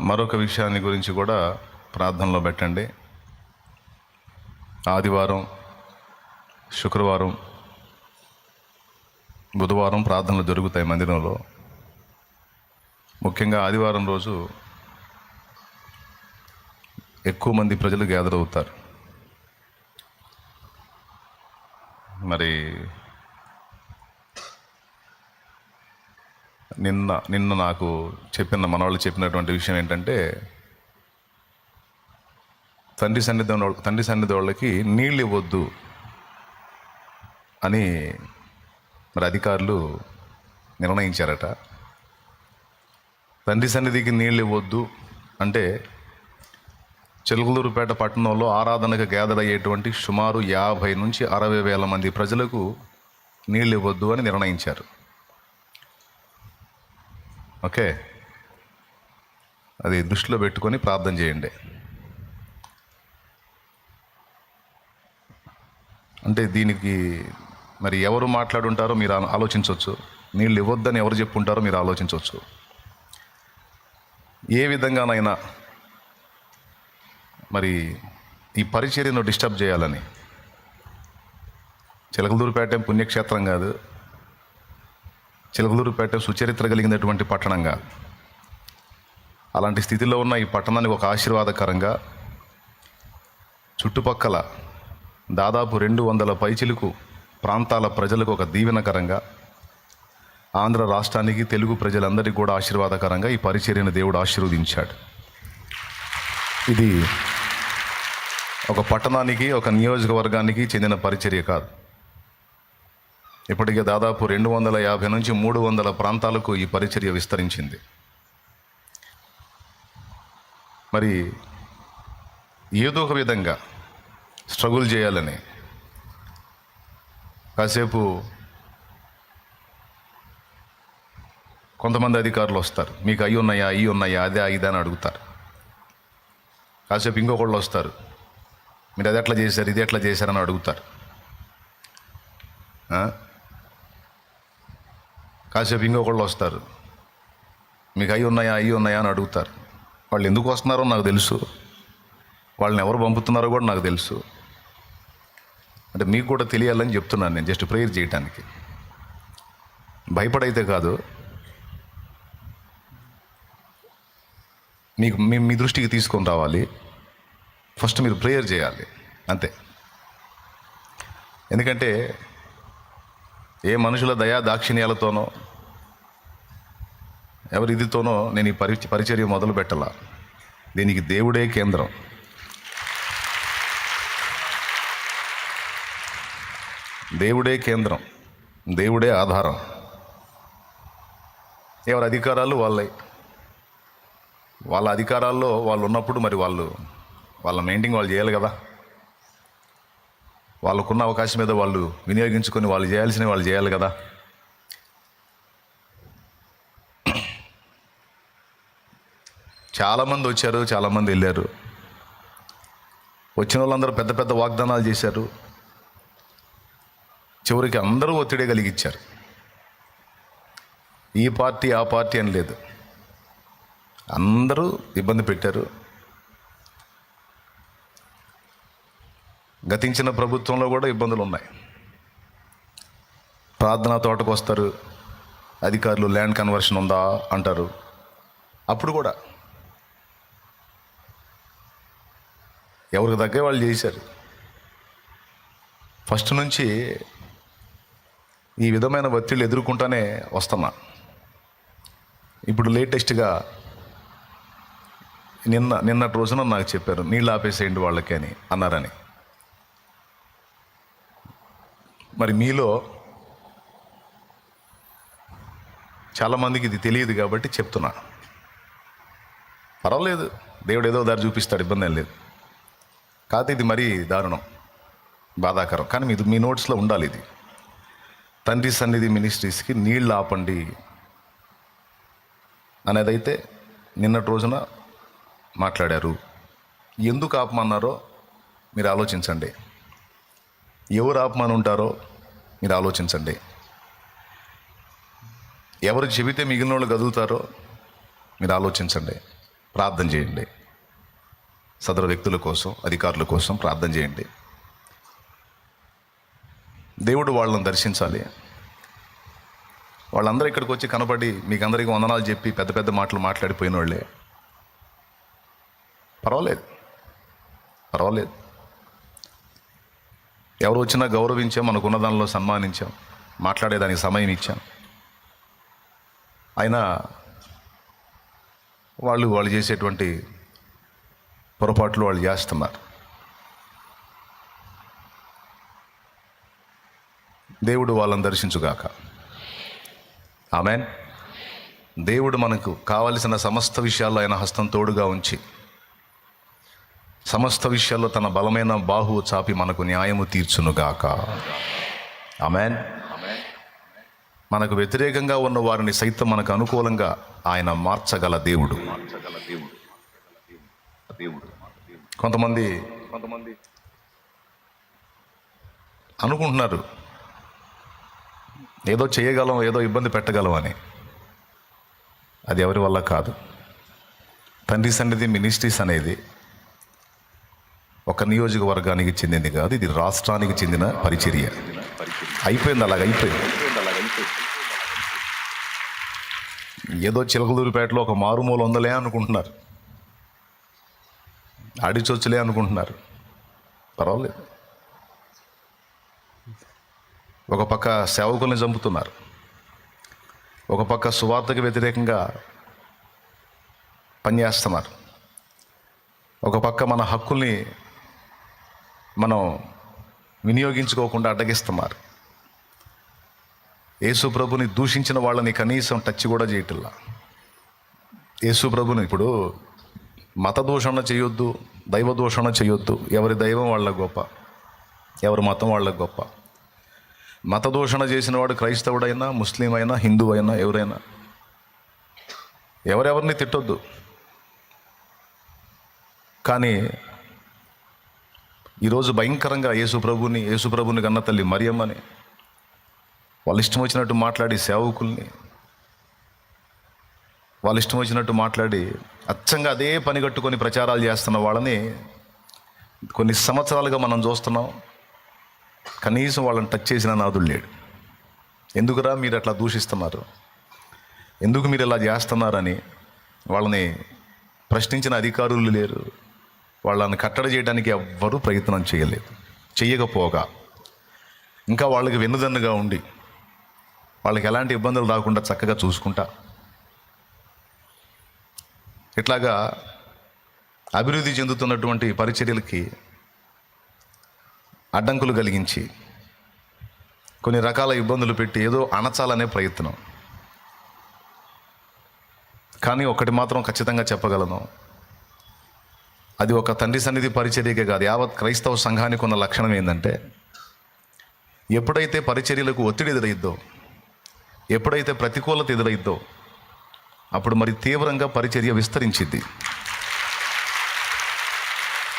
మరొక విషయాన్ని గురించి కూడా ప్రార్థనలో పెట్టండి. ఆదివారం శుక్రవారం బుధవారం ప్రార్థనలు జరుగుతాయి మందిరంలో. ముఖ్యంగా ఆదివారం రోజు ఎక్కువ మంది ప్రజలు గ్యాదర్ అవుతారు. మరి నిన్న నిన్న నాకు చెప్పిన మనవాళ్ళు చెప్పినటువంటి విషయం ఏంటంటే తండ్రి సన్నిధి వాళ్ళ- తండ్రి సన్నిధి వాళ్ళకి నీళ్ళు ఇవ్వద్దు అని మరి అధికారులు నిర్ణయించారట. తండ్రి సన్నిధికి నీళ్ళు ఇవ్వద్దు అంటే చెలుగులూరుపేట పట్టణంలో ఆరాధనకు గ్యాదర్ అయ్యేటువంటి సుమారు యాభై నుంచి అరవై వేల మంది ప్రజలకు నీళ్ళు ఇవ్వద్దు అని నిర్ణయించారు. ఓకే. అది దృష్టిలో పెట్టుకొని ప్రార్థన చేయండి. అంటే దీనికి మరి ఎవరు మాట్లాడుంటారో మీరు ఆలోచించవచ్చు. నీళ్ళు ఇవ్వద్దని ఎవరు చెప్పుంటారో మీరు ఆలోచించవచ్చు. ఏ విధంగానైనా మరి ఈ పరిచర్యను డిస్టర్బ్ చేయాలని. చిలకలదూరుపేట పుణ్యక్షేత్రం కాదు. చిలకలూరుపేట సుచరిత్ర కలిగినటువంటి పట్టణంగా అలాంటి స్థితిలో ఉన్న ఈ పట్టణానికి ఒక ఆశీర్వాదకరంగా చుట్టుపక్కల దాదాపు రెండు వందల పైచిలుకు ప్రాంతాల ప్రజలకు ఒక దీవెనకరంగా ఆంధ్ర రాష్ట్రానికి తెలుగు ప్రజలందరికీ కూడా ఆశీర్వాదకరంగా ఈ పరిచర్యను దేవుడు ఆశీర్వదించాడు. ఇది ఒక పట్టణానికి ఒక నియోజకవర్గానికి చెందిన పరిచర్య కాదు. ఇప్పటికే దాదాపు రెండు వందల యాభై నుంచి మూడు వందల ప్రాంతాలకు ఈ పరిచర్య విస్తరించింది. మరి ఏదో ఒక విధంగా స్ట్రగుల్ చేయాలని కాసేపు కొంతమంది అధికారులు వస్తారు. మీకు అవి ఉన్నాయా అవి ఉన్నాయా అదే ఇదా అని అడుగుతారు. కాసేపు ఇంకొకళ్ళు వస్తారు. మీరు అది ఎట్లా చేశారు ఇది ఎట్లా చేశారని అడుగుతారు. కాసేపు ఇంకొకళ్ళు వస్తారు. మీకు అవి ఉన్నాయా అవి ఉన్నాయా అని అడుగుతారు. వాళ్ళు ఎందుకు వస్తున్నారో నాకు తెలుసు. వాళ్ళని ఎవరు పంపుతున్నారో కూడా నాకు తెలుసు. అంటే మీకు కూడా తెలియాలని చెప్తున్నాను నేను జస్ట్ ప్రేయర్ చేయటానికి. భయపడైతే కాదు. మీకు మీ మీ దృష్టికి తీసుకొని రావాలి. ఫస్ట్ మీరు ప్రేయర్ చేయాలి అంతే. ఎందుకంటే ఏ మనుషుల దయా దాక్షిణ్యాలతోనో ఎవరి ఇదితోనో నేను ఈ పరి పరిచర్య మొదలు పెట్టాల. దీనికి దేవుడే కేంద్రం. దేవుడే కేంద్రం. దేవుడే ఆధారం. ఎవరి అధికారాలు వాళ్ళే. వాళ్ళ అధికారాల్లో వాళ్ళు ఉన్నప్పుడు మరి వాళ్ళు వాళ్ళ మెయింటింగ్ వాళ్ళు చేయాలి కదా. వాళ్ళకున్న అవకాశం మీద వాళ్ళు వినియోగించుకొని వాళ్ళు చేయాల్సినవి వాళ్ళు చేయాలి కదా. చాలామంది వచ్చారు చాలామంది వెళ్ళారు. వచ్చిన వాళ్ళందరూ పెద్ద పెద్ద వాగ్దానాలు చేశారు. చివరికి అందరూ ఒత్తిడి కలిగించారు. ఈ పార్టీ ఆ పార్టీ అని లేదు. అందరూ ఇబ్బంది పెట్టారు. గతించిన ప్రభుత్వంలో కూడా ఇబ్బందులు ఉన్నాయి ప్రార్థనా తోటకు వస్తారు అధికారులు ల్యాండ్ కన్వర్షన్ ఉందా అంటారు. అప్పుడు కూడా ఎవరికి తగ్గే వాళ్ళు చేశారు. ఫస్ట్ నుంచి ఈ విధమైన ఒత్తిళ్ళు ఎదుర్కొంటానే వస్తున్నా. ఇప్పుడు లేటెస్ట్గా నిన్న నిన్నటి రోజున నాకు చెప్పారు నీళ్ళు ఆపేసేయండి వాళ్ళకి అని అన్నారని. మరి మీలో చాలామందికి ఇది తెలియదు కాబట్టి చెప్తున్నా. పర్వాలేదు దేవుడు ఏదో దారి చూపిస్తాడు ఇబ్బంది ఏం లేదు. కాకపోతే ఇది మరీ దారుణం బాధాకరం. కానీ ఇది మీ నోట్స్లో ఉండాలి ఇది. తండ్రి సన్నిధి మినిస్ట్రీస్కి నీళ్ళు ఆపండి. అనేదైతే నిన్నటి రోజున మాట్లాడారు. ఎందుకు ఆపమన్నారో మీరు ఆలోచించండి. ఎవరు ఆపమని ఉంటారో మీరు ఆలోచించండి. ఎవరు చెబితే మిగిలిన వాళ్ళు కదులుతారో మీరు ఆలోచించండి. ప్రార్థన చేయండి. సదరు వ్యక్తుల కోసం అధికారుల కోసం ప్రార్థన చేయండి. దేవుడు వాళ్ళని దర్శించాలి. వాళ్ళందరూ ఇక్కడికి వచ్చి కనబడి మీకు అందరికీ వందనాలు చెప్పి పెద్ద పెద్ద మాటలు మాట్లాడిపోయిన వాళ్ళే పర్వాలేదు. పర్వాలేదు. ఎవరు వచ్చినా గౌరవించాం మనకున్న దానిలో సన్మానించాం మాట్లాడేదానికి సమయం ఇచ్చాం. అయినా వాళ్ళు వాళ్ళు చేసేటువంటి పొరపాట్లు వాళ్ళు చేస్తున్నారు. దేవుడు వాళ్ళని దర్శించుగాక. ఆమెన్. దేవుడు మనకు కావలసిన సమస్త విషయాల్లో ఆయన హస్తం తోడుగా ఉంచి సమస్త విషయాల్లో తన బలమైన బాహువు చాపి మనకు న్యాయము తీర్చునుగాక. ఆమెన్. మనకు వ్యతిరేకంగా ఉన్న వారిని సైతం మనకు అనుకూలంగా ఆయన మార్చగల దేవుడు. కొంతమంది కొంతమంది అనుకుంటున్నారు ఏదో చేయగలం ఏదో ఇబ్బంది పెట్టగలం అని. అది ఎవరి వల్ల కాదు. తండ్రి సన్నిధి మినిస్ట్రీస్ అనేది ఒక నియోజకవర్గానికి చెందింది కాదు ఇది రాష్ట్రానికి చెందిన పరిచర్య. అయిపోయింది అలాగ అయిపోయింది. ఏదో చిలకలూరిపేటలో ఒక మారుమూల ఉందలే అనుకుంటున్నారు. ఆడిచొచ్చులే అనుకుంటున్నారు. పర్వాలేదు. ఒక పక్క సేవకుల్ని చంపుతున్నారు. ఒక పక్క సువార్తకు వ్యతిరేకంగా పనిచేస్తున్నారు. ఒక పక్క మన హక్కుల్ని మనం వినియోగించుకోకుండా అడ్డగిస్తున్నారు. యేసు ప్రభుని దూషించిన వాళ్ళని కనీసం టచ్ కూడా చేయటం యేసు ప్రభుని ఇప్పుడు మత దూషణ చేయొద్దు దైవ దూషణ చేయొద్దు. ఎవరి దైవం వాళ్ళ గొప్ప ఎవరి మతం వాళ్ళ గొప్ప. మత దూషణ చేసిన వాడు క్రైస్తవుడైనా ముస్లిం అయినా హిందూ అయినా ఎవరైనా. ఎవరెవరిని తిట్టొద్దు. కానీ ఈరోజు భయంకరంగా యేసు ప్రభుని యేసు ప్రభుని కన్న తల్లి మరియమ్మని వాళ్ళ ఇష్టం వచ్చినట్టు మాట్లాడి సేవకుల్ని వాళ్ళ ఇష్టం వచ్చినట్టు మాట్లాడి అచ్చంగా అదే పని కట్టుకొని ప్రచారాలు చేస్తున్న వాళ్ళని కొన్ని సంవత్సరాలుగా మనం చూస్తున్నాం. కనీసం వాళ్ళని టచ్ చేసిన నాదుడు లేడు. ఎందుకురా మీరు అట్లా దూషిస్తున్నారు? ఎందుకు మీరు ఇలా చేస్తున్నారని వాళ్ళని ప్రశ్నించిన అధికారులు లేరు. వాళ్ళని కట్టడి చేయడానికి ఎవ్వరూ ప్రయత్నం చేయలేదు. చెయ్యకపోగా ఇంకా వాళ్ళకి వెన్నుదన్నుగా ఉండి వాళ్ళకి ఎలాంటి ఇబ్బందులు రాకుండా చక్కగా చూసుకుంటా. ఇట్లాగా అభివృద్ధి చెందుతున్నటువంటి పరిచర్యలకి అడ్డంకులు కలిగించి కొన్ని రకాల ఇబ్బందులు పెట్టి ఏదో అణచాలనే ప్రయత్నం. కానీ ఒకటి మాత్రం ఖచ్చితంగా చెప్పగలను. అది ఒక తండ్రి సన్నిధి పరిచర్యకే కాదు యావత్ క్రైస్తవ సంఘానికి ఉన్న లక్షణం ఏంటంటే ఎప్పుడైతే పరిచర్యలకు ఒత్తిడి ఎదురైద్దో ఎప్పుడైతే ప్రతికూలత ఎదురైద్దో అప్పుడు మరి తీవ్రంగా పరిచర్య విస్తరించింది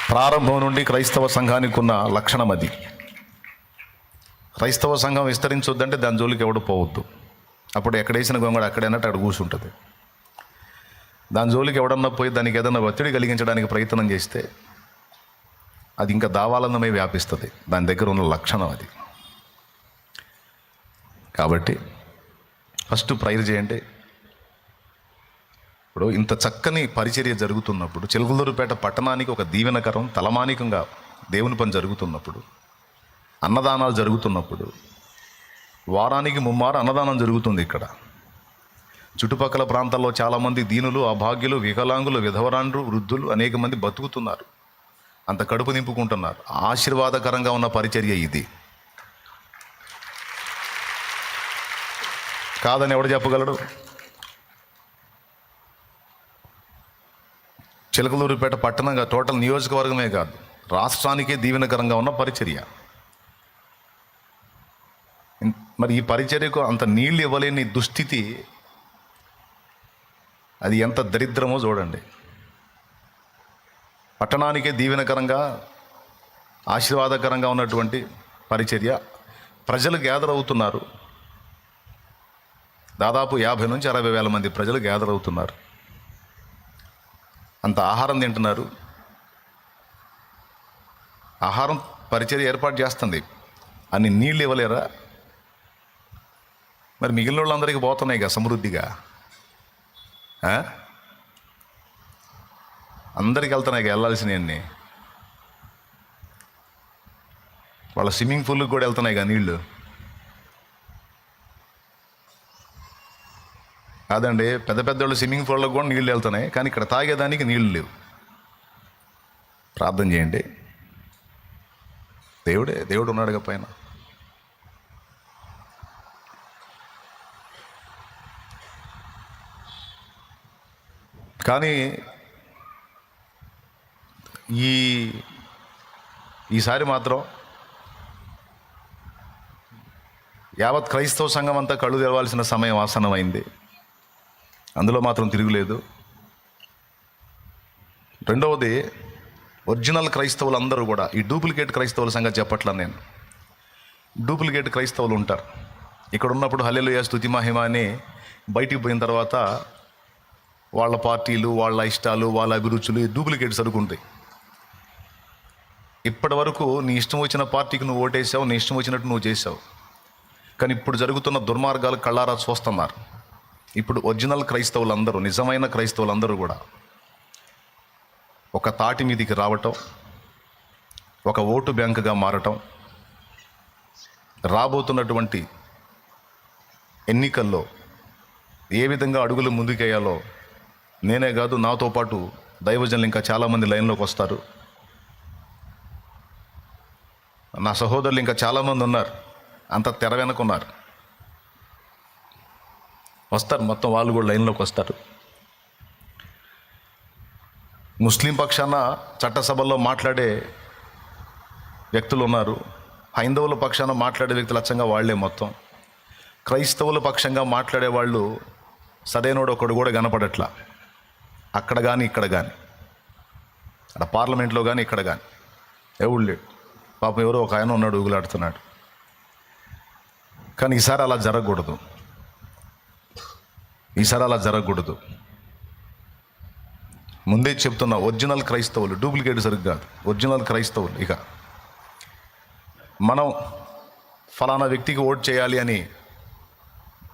ప్రారంభం నుండి క్రైస్తవ సంఘానికి ఉన్న లక్షణం అది. క్రైస్తవ సంఘం విస్తరించొద్దంటే దాని జోలికి ఎవడు పోవద్దు. అప్పుడు ఎక్కడేసిన గొంగడు అక్కడైనట్టు అక్కడ కూర్చుంటుంది. దాని జోలికి ఎవడన్నా పోయి దానికి ఏదన్నా ఒత్తిడి కలిగించడానికి ప్రయత్నం చేస్తే అది ఇంకా దావాలందమే వ్యాపిస్తుంది. దాని దగ్గర ఉన్న లక్షణం అది. కాబట్టి ఫస్ట్ ప్రైర్ చేయండి. ఇప్పుడు ఇంత చక్కని పరిచర్య జరుగుతున్నప్పుడు చిలకలూరుపేట పట్టణానికి ఒక దీవెనకరం తలమానికంగా దేవుని పని జరుగుతున్నప్పుడు అన్నదానాలు జరుగుతున్నప్పుడు వారానికి ముమ్మారు అన్నదానం జరుగుతుంది ఇక్కడ. చుట్టుపక్కల ప్రాంతాల్లో చాలామంది దీనులు అభాగ్యులు వికలాంగులు విధవరాండ్రు వృద్ధులు అనేక మంది బతుకుతున్నారు. అంత కడుపు నింపుకుంటున్నారు. ఆశీర్వాదకరంగా ఉన్న పరిచర్య ఇది. కాదని ఎవడు చెప్పగలడు? చిలకలూరుపేట పట్టణంగా టోటల్ నియోజకవర్గమే కాదు రాష్ట్రానికే దీవెనకరంగా ఉన్న పరిచర్య. మరి ఈ పరిచర్యకు అంత నీళ్ళు ఇవ్వలేని దుస్థితి అది ఎంత దరిద్రమో చూడండి. పట్టణానికే దీవెనకరంగా ఆశీర్వాదకరంగా ఉన్నటువంటి పరిచర్య. ప్రజలు గ్యాదర్ అవుతున్నారు. దాదాపు యాభై నుంచి అరవై వేల మంది ప్రజలు గ్యాదర్ అవుతున్నారు. అంత ఆహారం తింటున్నారు. ఆహారం పరిచర్య ఏర్పాటు చేస్తుంది. అన్ని నీళ్ళు ఇవ్వలేరా? మరి మిగిలిన వాళ్ళందరికీ పోతున్నాయి కదా సమృద్ధిగా. అందరికి వెళ్తున్నాయి వెళ్ళాల్సినవన్నీ వాళ్ళ స్విమ్మింగ్ పూల్కి కూడా వెళ్తున్నాయి కదా నీళ్ళు. కాదండి పెద్ద పెద్ద వాళ్ళు స్విమ్మింగ్ పూల్లకు కూడా నీళ్ళు వెళ్తున్నాయి కానీ ఇక్కడ తాగేదానికి నీళ్ళు లేవు. ప్రార్థన చేయండి. దేవుడే దేవుడు ఉన్నాడుగా పైన. కానీ ఈ ఈసారి మాత్రం యావత్ క్రైస్తవ సంఘం అంతా కళ్ళు తెరవాల్సిన సమయం ఆసన్నమైంది. అందులో మాత్రం తిరుగులేదు. రెండవది ఒరిజినల్ క్రైస్తవులు అందరూ కూడా ఈ డూప్లికేట్ క్రైస్తవుల సంగతి చెప్పట్లా నేను. డూప్లికేట్ క్రైస్తవులు ఉంటారు. ఇక్కడ ఉన్నప్పుడు హల్లెలూయా స్తుతి మహిమ అని బయటికి పోయిన తర్వాత వాళ్ళ పార్టీలు వాళ్ళ ఇష్టాలు వాళ్ళ అభిరుచులు డూప్లికేట్ సరుకుంటాయి ఇప్పటి వరకు నీ ఇష్టం వచ్చిన పార్టీకి నువ్వు ఓటేసావు నీ ఇష్టం వచ్చినట్టు నువ్వు చేసావు. కానీ ఇప్పుడు జరుగుతున్న దుర్మార్గాలు కళ్ళారా చూస్తున్నారు. ఇప్పుడు ఒరిజినల్ క్రైస్తవులందరూ నిజమైన క్రైస్తవులందరూ కూడా ఒక తాటి మీదికి రావటం ఒక ఓటు బ్యాంకుగా మారటం రాబోతున్నటువంటి ఎన్నికల్లో ఏ విధంగా అడుగులు ముందుకేయాలో నేనే కాదు నాతో పాటు దైవజనులు ఇంకా చాలామంది లైన్లోకి వస్తారు. నా సహోదరులు ఇంకా చాలామంది ఉన్నారు. అంత తెర వెనుకున్నారు వస్తారు మొత్తం వాళ్ళు కూడా లైన్లోకి వస్తారు. ముస్లిం పక్షాన చట్టసభల్లో మాట్లాడే వ్యక్తులు ఉన్నారు. హైందవుల పక్షాన మాట్లాడే వ్యక్తులు అచ్చంగా వాళ్ళే మొత్తం. క్రైస్తవుల పక్షంగా మాట్లాడే వాళ్ళు సరైనోడు ఒకడు కూడా కనపడట్లా. అక్కడ కానీ ఇక్కడ కానీ అక్కడ పార్లమెంట్లో కానీ ఇక్కడ కానీ ఎవడు లేడు. పాపం ఎవరో ఒక ఆయన ఉన్నాడు ఊగులాడుతున్నాడు కానీ ఈసారి అలా జరగకూడదు. ఈసారి అలా జరగకూడదు. ముందే చెప్తున్నా ఒరిజినల్ క్రైస్తవులు డూప్లికేట్ సరిగ్గా కాదు. ఒరిజినల్ క్రైస్తవులు ఇక. మనం ఫలానా వ్యక్తికి ఓటు చేయాలి అని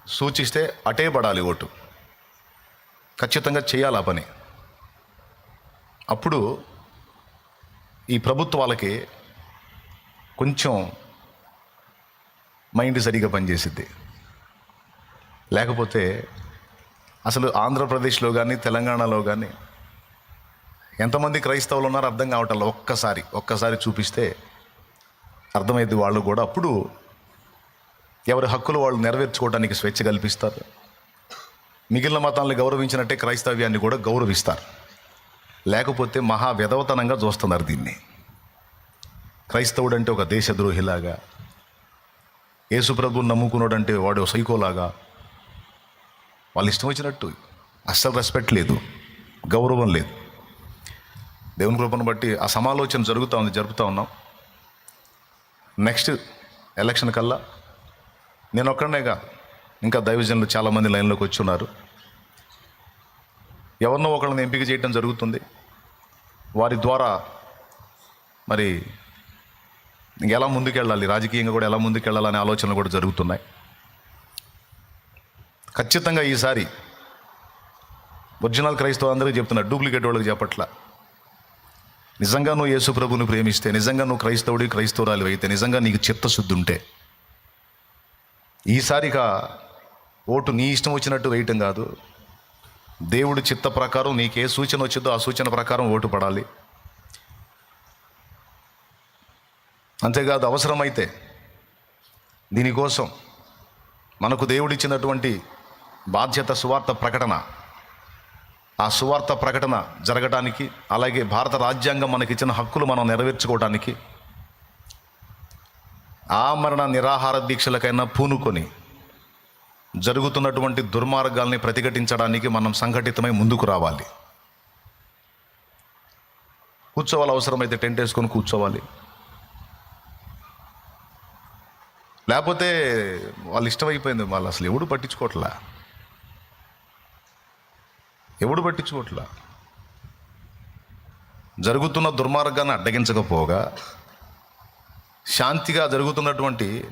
సూచిస్తే అటే పడాలి ఓటు. ఖచ్చితంగా చేయాలి ఆ పని. అప్పుడు ఈ ప్రభుత్వాలకి కొంచెం మైండ్ సరిగా పనిచేసిద్ది. లేకపోతే అసలు ఆంధ్రప్రదేశ్లో కానీ తెలంగాణలో కానీ ఎంతమంది క్రైస్తవులు ఉన్నారో అర్థం కావటంలో ఒక్కసారి ఒక్కసారి చూపిస్తే అర్థమైంది వాళ్ళు కూడా. అప్పుడు ఎవరి హక్కులు వాళ్ళు నెరవేర్చుకోవడానికి స్వేచ్ఛ కల్పిస్తారు. మిగిలిన మతాలను గౌరవించినట్టే క్రైస్తవ్యాన్ని కూడా గౌరవిస్తారు. లేకపోతే మహా వ్యధవతనంగా చూస్తున్నారు దీన్ని. క్రైస్తవుడు అంటే ఒక దేశద్రోహిలాగా నమ్ముకున్నాడు నమ్ముకున్నాడంటే వాడు సైకోలాగా వాళ్ళు ఇష్టం వచ్చినట్టు అస్సలు రెస్పెక్ట్ లేదు గౌరవం లేదు. దేవుని కృపను బట్టి ఆ సమాలోచన జరుగుతూ ఉంది జరుపుతూ ఉన్నాం. నెక్స్ట్ ఎలక్షన్ కల్లా నేను ఒక్కడనే కాదు ఇంకా దైవజనులు చాలామంది లైన్లోకి వచ్చి ఉన్నారు ఎవరినో ఒకళ్ళని ఎంపిక చేయడం జరుగుతుంది. వారి ద్వారా మరి ఎలా ముందుకెళ్ళాలి రాజకీయంగా కూడా ఎలా ముందుకెళ్ళాలనే ఆలోచనలు కూడా జరుగుతున్నాయి. ఖచ్చితంగా ఈసారి ఒరిజినల్ క్రైస్తవ అందరికీ చెప్తున్నా డూప్లికేట్ వాళ్ళకి చెప్పట్లా. నిజంగా నువ్వు యేసు ప్రభుని ప్రేమిస్తే నిజంగా నువ్వు క్రైస్తవుడి క్రైస్తవురాలు అయితే నిజంగా నీకు చిత్తశుద్ధి ఉంటే ఈసారిగా ఓటు నీ ఇష్టం వచ్చినట్టు వేయటం కాదు. దేవుడి చిత్త ప్రకారం నీకే సూచన వచ్చిందో ఆ సూచన ప్రకారం ఓటు పడాలి. అంతేకాదు అవసరమైతే దీనికోసం మనకు దేవుడిచ్చినటువంటి బాధ్యత సువార్త ప్రకటన. ఆ సువార్త ప్రకటన జరగడానికి అలాగే భారత రాజ్యాంగం మనకిచ్చిన హక్కులు మనం నెరవేర్చుకోవడానికి ఆమరణ నిరాహార దీక్షలకైనా పూనుకొని జరుగుతున్నటువంటి దుర్మార్గాల్ని ప్రతిఘటించడానికి మనం సంఘటితమై ముందుకు రావాలి. కూర్చోవాలి అవసరమైతే టెంట్ వేసుకొని కూర్చోవాలి. లేకపోతే వాళ్ళు ఇష్టమైపోయింది వాళ్ళు అసలు ఎవడు పట్టించుకోవట్లా ఎవడు పట్టించుకోవట్లా జరుగుతున్న దుర్మార్గాన్ని అడ్డగించకపోగా శాంతిగా జరుగుతున్నటువంటి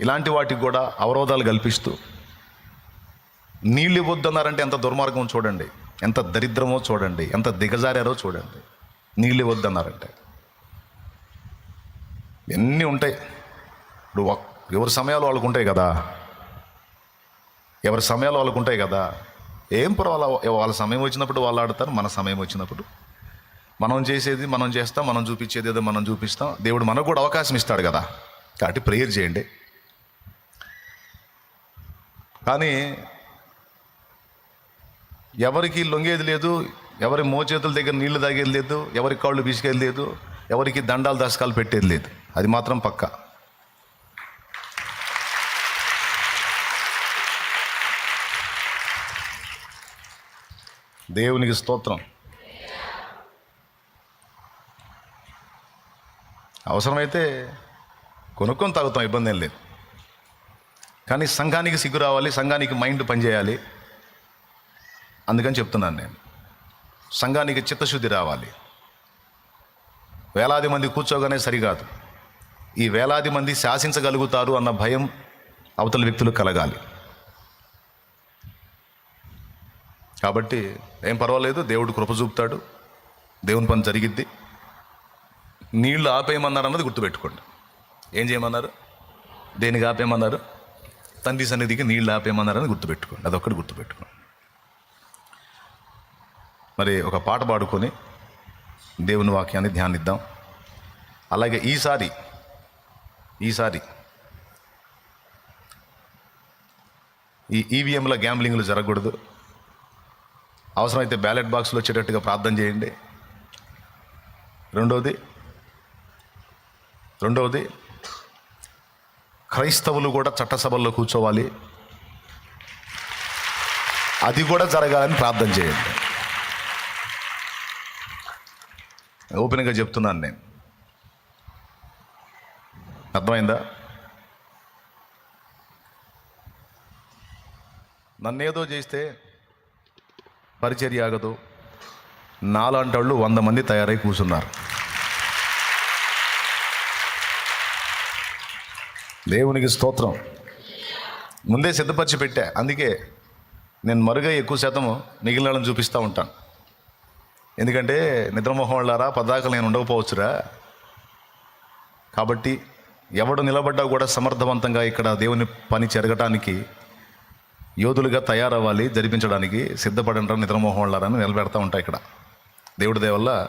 ఇలాంటి వాటికి కూడా అవరోధాలు కల్పిస్తూ నీళ్ళు ఇవ్వద్దన్నారంటే ఎంత దుర్మార్గం చూడండి ఎంత దరిద్రమో చూడండి ఎంత దిగజారారో చూడండి. నీళ్ళు ఇవ్వద్దన్నారంటే. ఎన్ని ఉంటాయి? ఇప్పుడు ఎవరి సమయాలు వాళ్ళకు ఉంటాయి కదా? ఎవరి సమయాలు వాళ్ళకు ఉంటాయి కదా? ఏం పర్వాలేదు వాళ్ళ సమయం వచ్చినప్పుడు వాళ్ళు ఆడతారు మన సమయం వచ్చినప్పుడు. మనం చేసేది మనం చేస్తాం మనం చూపించేది ఏదో మనం చూపిస్తాం. దేవుడు మనకు కూడా అవకాశం ఇస్తాడు కదా. కాబట్టి ప్రేయర్ చేయండి. కానీ ఎవరికి లొంగేది లేదు ఎవరి మోచేతుల దగ్గర నీళ్ళు తాగేది లేదు ఎవరి కాళ్ళు పిసికేది లేదు ఎవరికి దండాలు దశకాలు పెట్టేది లేదు. అది మాత్రం పక్క. దేవునికి స్తోత్రం. అవసరమైతే కొనుక్కొని తాగుతాం ఇబ్బంది ఏం లేదు. కానీ సంఘానికి సిగ్గు రావాలి సంఘానికి మైండ్ పనిచేయాలి. అందుకని చెప్తున్నాను నేను. సంఘానికి చిత్తశుద్ధి రావాలి. వేలాది మంది కూర్చోగానే సరికాదు. ఈ వేలాది మంది శాసించగలుగుతారు అన్న భయం అవతల వ్యక్తులు కలగాలి. కాబట్టి ఏం పర్వాలేదు దేవుడు కృప చూపుతాడు దేవుని పని జరిగిద్ది. నీళ్ళు ఆపేయమన్నారు అన్నది గుర్తుపెట్టుకోండి. ఏం చేయమన్నారు? దేనికి ఆపేయమన్నారు? తండ్రి సన్నిధికి నీళ్ళు ఆపేయమన్నారని గుర్తుపెట్టుకోండి. అదొక్కటి గుర్తుపెట్టుకోండి. మరి ఒక పాట పాడుకొని దేవుని వాక్యాన్ని ధ్యానిద్దాం. అలాగే ఈసారి ఈసారి ఈ ఈవీఎంల గ్యాంబ్లింగ్లు జరగకూడదు. అవసరమైతే బ్యాలెట్ బాక్స్లో వచ్చేటట్టుగా ప్రార్థన చేయండి. రెండవది రెండవది క్రైస్తవులు కూడా చట్టసభల్లో కూర్చోవాలి. అది కూడా జరగాలని ప్రార్థన చేయండి. ఓపెన్గా చెప్తున్నాను నేను. అర్థమైందా? నన్నేదో చేస్తే పరిచర్య ఆగదు. నాలాంటి వాళ్ళు వంద మంది తయారై కూర్చున్నారు. దేవునికి స్తోత్రం. ముందే సిద్ధపరిచి పెట్టా. అందుకే నేను మరుగై ఎక్కువ శాతము మిగిలిన వాళ్ళని చూపిస్తూ ఉంటాను. ఎందుకంటే నిద్రమోహం వాళ్ళారా పదాకలు నేను ఉండకపోవచ్చురా. కాబట్టి ఎవడు నిలబడ్డా కూడా సమర్థవంతంగా ఇక్కడ దేవుని పని జరగటానికి యోధులుగా తయారవ్వాలి జరిపించడానికి సిద్ధపడంటారు నిద్రమోహం వాళ్ళారని నిలబెడతా ఉంటాయి ఇక్కడ. దేవుడి దేవల్ల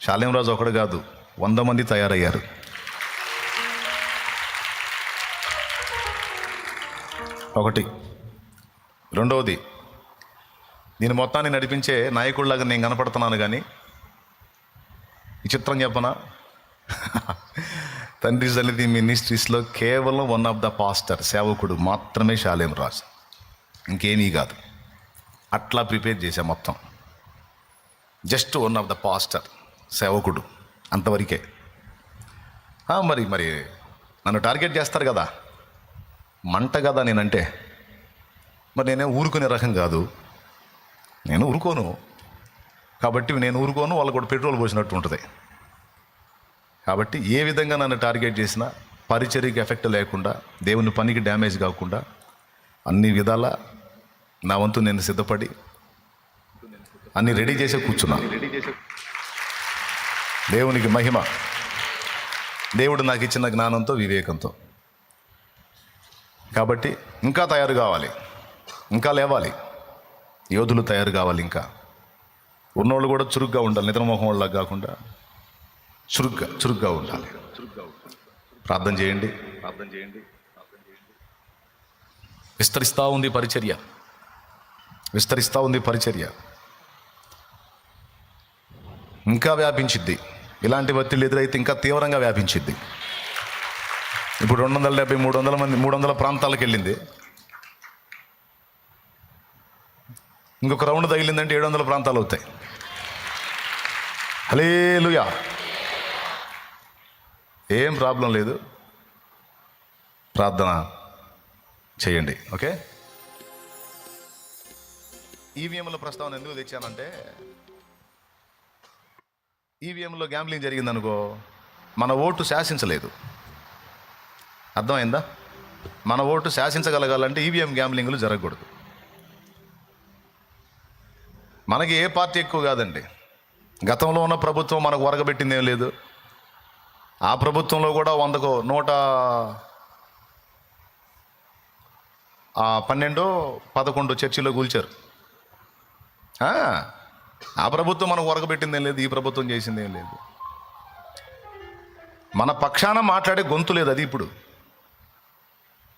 శాలేంరాజు ఒకడు కాదు వంద మంది తయారయ్యారు. ఒకటి. రెండవది నేను మొత్తాన్ని నడిపించే నాయకుడిలాగా నేను కనపడుతున్నాను కానీ ఈ చిత్రం చెప్పనా? తండ్రి సన్నిధి మినిస్ట్రీస్లో కేవలం వన్ ఆఫ్ ద పాస్టర్ సేవకుడు మాత్రమే శాలేం రాజు. ఇంకేమీ కాదు. అట్లా ప్రిపేర్ చేశా మొత్తం. Just one of the pastor సేవకుడు అంతవరకే. మరి మరి నన్ను టార్గెట్ చేస్తారు కదా. మంట కదా నేనంటే. మరి నేనే ఊరుకునే రకం కాదు. నేను ఊరుకోను. కాబట్టి నేను ఊరుకోను వాళ్ళు కూడా పెట్రోల్ పోసినట్టు ఉంటుంది. కాబట్టి ఏ విధంగా నన్ను టార్గెట్ చేసినా పరిచర్యకి ఎఫెక్ట్ లేకుండా దేవుని పనికి డ్యామేజ్ కాకుండా అన్ని విధాల నా వంతు నేను సిద్ధపడి అన్ని రెడీ చేసే కూర్చున్నా. దేవునికి మహిమ. దేవుడు నాకు ఇచ్చిన జ్ఞానంతో వివేకంతో. కాబట్టి ఇంకా తయారు కావాలి. ఇంకా లేవాలి. యోధులు తయారు కావాలి ఇంకా. ఉన్నోళ్ళు కూడా చురుగ్గా ఉండాలి. నిద్రమోహం వాళ్ళకి కాకుండా చురుగ్గా చురుగ్గా ఉండాలి. ప్రార్థన చేయండి. ప్రార్థన చేయండి విస్తరిస్తూ ఉంది పరిచర్య. విస్తరిస్తూ ఉంది పరిచర్య. ఇంకా వ్యాపించిద్ది. ఇలాంటి ఒత్తిళ్ళు ఎదురైతే ఇంకా తీవ్రంగా వ్యాపించిద్ది. ఇప్పుడు రెండు వందల డెబ్బై మూడు వందల మంది మూడు వందల ప్రాంతాలకు వెళ్ళింది ఇంకొక రౌండ్ తగిలిందంటే ఏడు వందల ప్రాంతాలు అవుతాయి హలేలుయా ఏం ప్రాబ్లం లేదు. ప్రార్థన చేయండి ఓకే? ఈవీఎంల ప్రస్తావన ఎందుకు తెచ్చానంటే ఈవీఎంలో గ్యాంబ్లింగ్ జరిగిందనుకో మన ఓటు శాసించలేదు. అర్థమైందా? మన ఓటు శాసించగలగాలంటే ఈవీఎం గ్యాంబ్లింగ్లు జరగకూడదు. మనకి ఏ పార్టీ ఎక్కువ కాదండి. గతంలో ఉన్న ప్రభుత్వం మనకు వరగబెట్టిందేం లేదు. ఆ ప్రభుత్వంలో కూడా వందకు నూట పన్నెండు పదకొండు చర్చిలో కూల్చారు. ఆ, ప్రభుత్వం మనకు వరగబెట్టిందేం లేదు ఈ ప్రభుత్వం చేసిందేం లేదు. మన పక్షాన మాట్లాడే గొంతు లేదు అది ఇప్పుడు.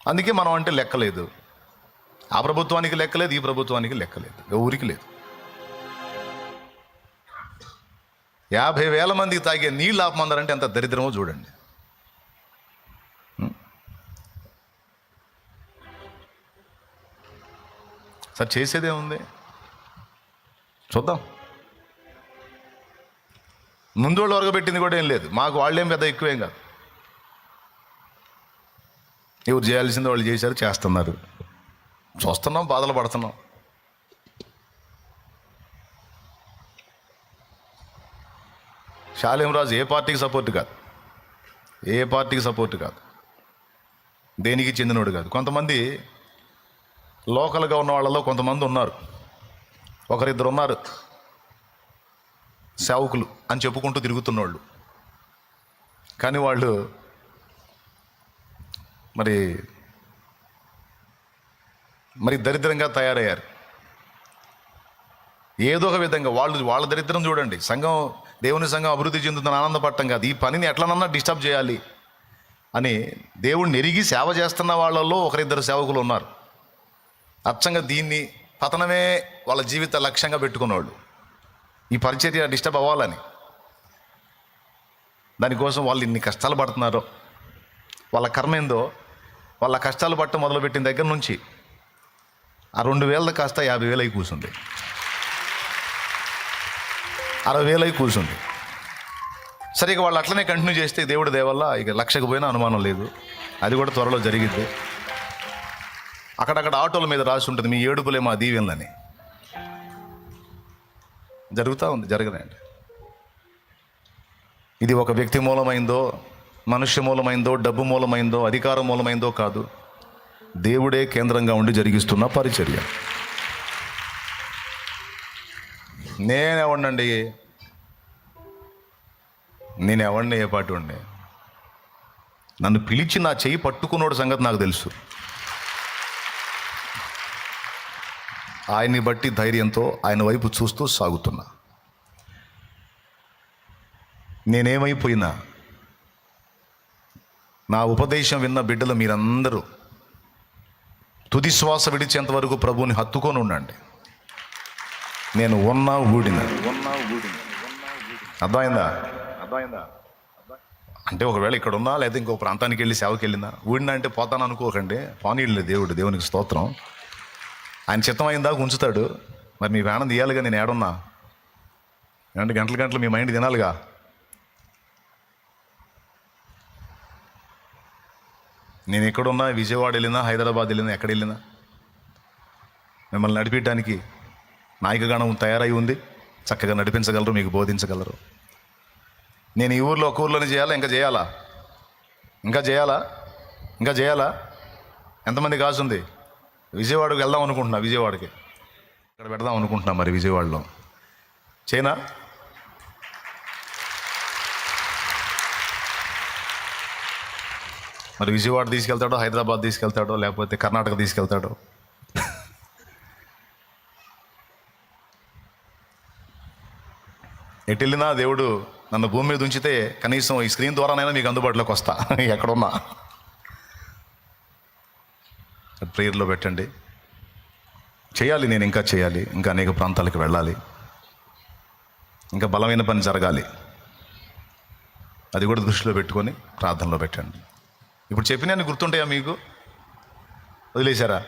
అందుకే మనం అంటే లెక్కలేదు. ఆ ప్రభుత్వానికి లెక్కలేదు ఈ ప్రభుత్వానికి లెక్కలేదు. ఊరికి లేదు. యాభై వేల మందికి తాగే నీళ్ళు ఆపమందారంటే ఎంత దరిద్రమో చూడండి. సార్ చేసేదే ఉంది. చూద్దాం. ముందు వాళ్ళు పెట్టింది కూడా ఏం లేదు. మాకు వాళ్ళేం పెద్ద ఎక్కువేం కాదు. ఎవరు చేయాల్సింది వాళ్ళు చేశారు చేస్తున్నారు. చూస్తున్నాం బాధలు పడుతున్నాం. రాజు ఏ పార్టీకి సపోర్ట్ కాదు. ఏ పార్టీకి సపోర్ట్ కాదు. దేనికి చెందినోడు కాదు. కొంతమంది లోకల్గా ఉన్న వాళ్ళలో కొంతమంది ఉన్నారు. ఒకరిద్దరు ఉన్నారు. సేవకులు అని చెప్పుకుంటూ తిరుగుతున్నోళ్ళు. కానీ వాళ్ళు మరి మరి దరిద్రంగా తయారయ్యారు. ఏదో ఒక విధంగా వాళ్ళు వాళ్ళ దరిద్రం చూడండి. సంఘం దేవుని సంఘం అభివృద్ధి చెందుతున్న ఆనందపడటం కాదు. ఈ పనిని ఎట్లనన్నా డిస్టర్బ్ చేయాలి అని దేవుడిని ఎరిగి సేవ చేస్తున్న వాళ్ళల్లో ఒకరిద్దరు సేవకులు ఉన్నారు. అచ్చంగా దీన్ని పతనమే వాళ్ళ జీవిత లక్ష్యంగా పెట్టుకున్నవాళ్ళు ఈ పరిచర్య డిస్టర్బ్ అవ్వాలని. దానికోసం వాళ్ళు ఇన్ని కష్టాలు పడుతున్నారో వాళ్ళ కర్మ ఏందో వాళ్ళ కష్టాలు పట్ట మొదలుపెట్టిన దగ్గర నుంచి ఆ రెండు వేలది కాస్త యాభై వేలు అయి కూర్చుంది అరవై వేలు అయి కూర్చుంది సరే ఇక వాళ్ళు అట్లనే కంటిన్యూ చేస్తే దేవుడి దేవల్ల ఇక లక్షకు పోయినా అనుమానం లేదు. అది కూడా త్వరలో జరిగిద్ది. అక్కడక్కడ ఆటోల మీద రాసి ఉంటుంది మీ ఏడుపులే మా దీవెనలని. జరుగుతూ ఉంది జరగదండి. ఇది ఒక వ్యక్తి మూలమైందో మనుష్య మూలమైందో డబ్బు మూలమైందో అధికారం మూలమైందో కాదు. దేవుడే కేంద్రంగా ఉండి జరిగిస్తున్న పరిచర్య. నేనెవడినండి? నేను ఎవడిని ఏ పాటు ఉండి నన్ను పిలిచి నా చెయ్యి పట్టుకున్నోడు సంగతి నాకు తెలుసు. ఆయన్ని బట్టి ధైర్యంతో ఆయన వైపు చూస్తూ సాగుతున్నా. నేనేమైపోయినా నా ఉపదేశం విన్న బిడ్డలు మీరందరూ తుది శ్వాస విడిచేంత వరకు ప్రభువుని హత్తుకొని ఉండండి. నేను ఉన్నా ఊడిన. అర్థమైందా? అర్థమైందా అంటే ఒకవేళ ఇక్కడ ఉన్నా లేదా ఇంకో ప్రాంతానికి వెళ్ళి సేవకి వెళ్ళినా ఊడినా అంటే పోతాను అనుకోకండి. పోనీళ్ళు దేవుడు దేవునికి స్తోత్రం. ఆయన చిత్తం అయిందాక ఉంచుతాడు. మరి మీ ప్రాణం తీయాలిగా? నేను ఏడున్నా? ఏమంటే గంటల గంటలు మీ మైండ్ తినాలిగా? నేను ఎక్కడున్నా విజయవాడ వెళ్ళినా హైదరాబాద్ వెళ్ళినా ఎక్కడ వెళ్ళినా మిమ్మల్ని నడిపించడానికి నాయకగణం తయారై ఉంది. చక్కగా నడిపించగలరు మీకు బోధించగలరు. నేను ఈ ఊర్లో ఒక ఊర్లోనే చేయాలా? ఇంకా చేయాలా? ఇంకా చేయాలా? ఇంకా చేయాలా? ఎంతమంది కాసుంది? విజయవాడకి విజయవాడకు వెళ్దాం అనుకుంటున్నా విజయవాడకి. ఇక్కడ పెడదాం అనుకుంటున్నా మరి విజయవాడలో. చైనా? మరి విజయవాడ తీసుకెళ్తాడో హైదరాబాద్ తీసుకెళ్తాడో లేకపోతే కర్ణాటక తీసుకెళ్తాడో? ఎటు వెళ్ళినా దేవుడు నన్ను భూమి మీద ఉంచితే కనీసం ఈ స్క్రీన్ ద్వారానైనా మీకు అందుబాటులోకి వస్తా. ఎక్కడున్నా. ప్రేయర్లో పెట్టండి. చేయాలి నేను ఇంకా చేయాలి. ఇంకా అనేక ప్రాంతాలకు వెళ్ళాలి. ఇంకా బలమైన పని జరగాలి. అది కూడా దృష్టిలో పెట్టుకొని ప్రార్థనలో పెట్టండి. ఇప్పుడు చెప్పినన్ని గుర్తుంటాయా మీకు? వదిలేశారా?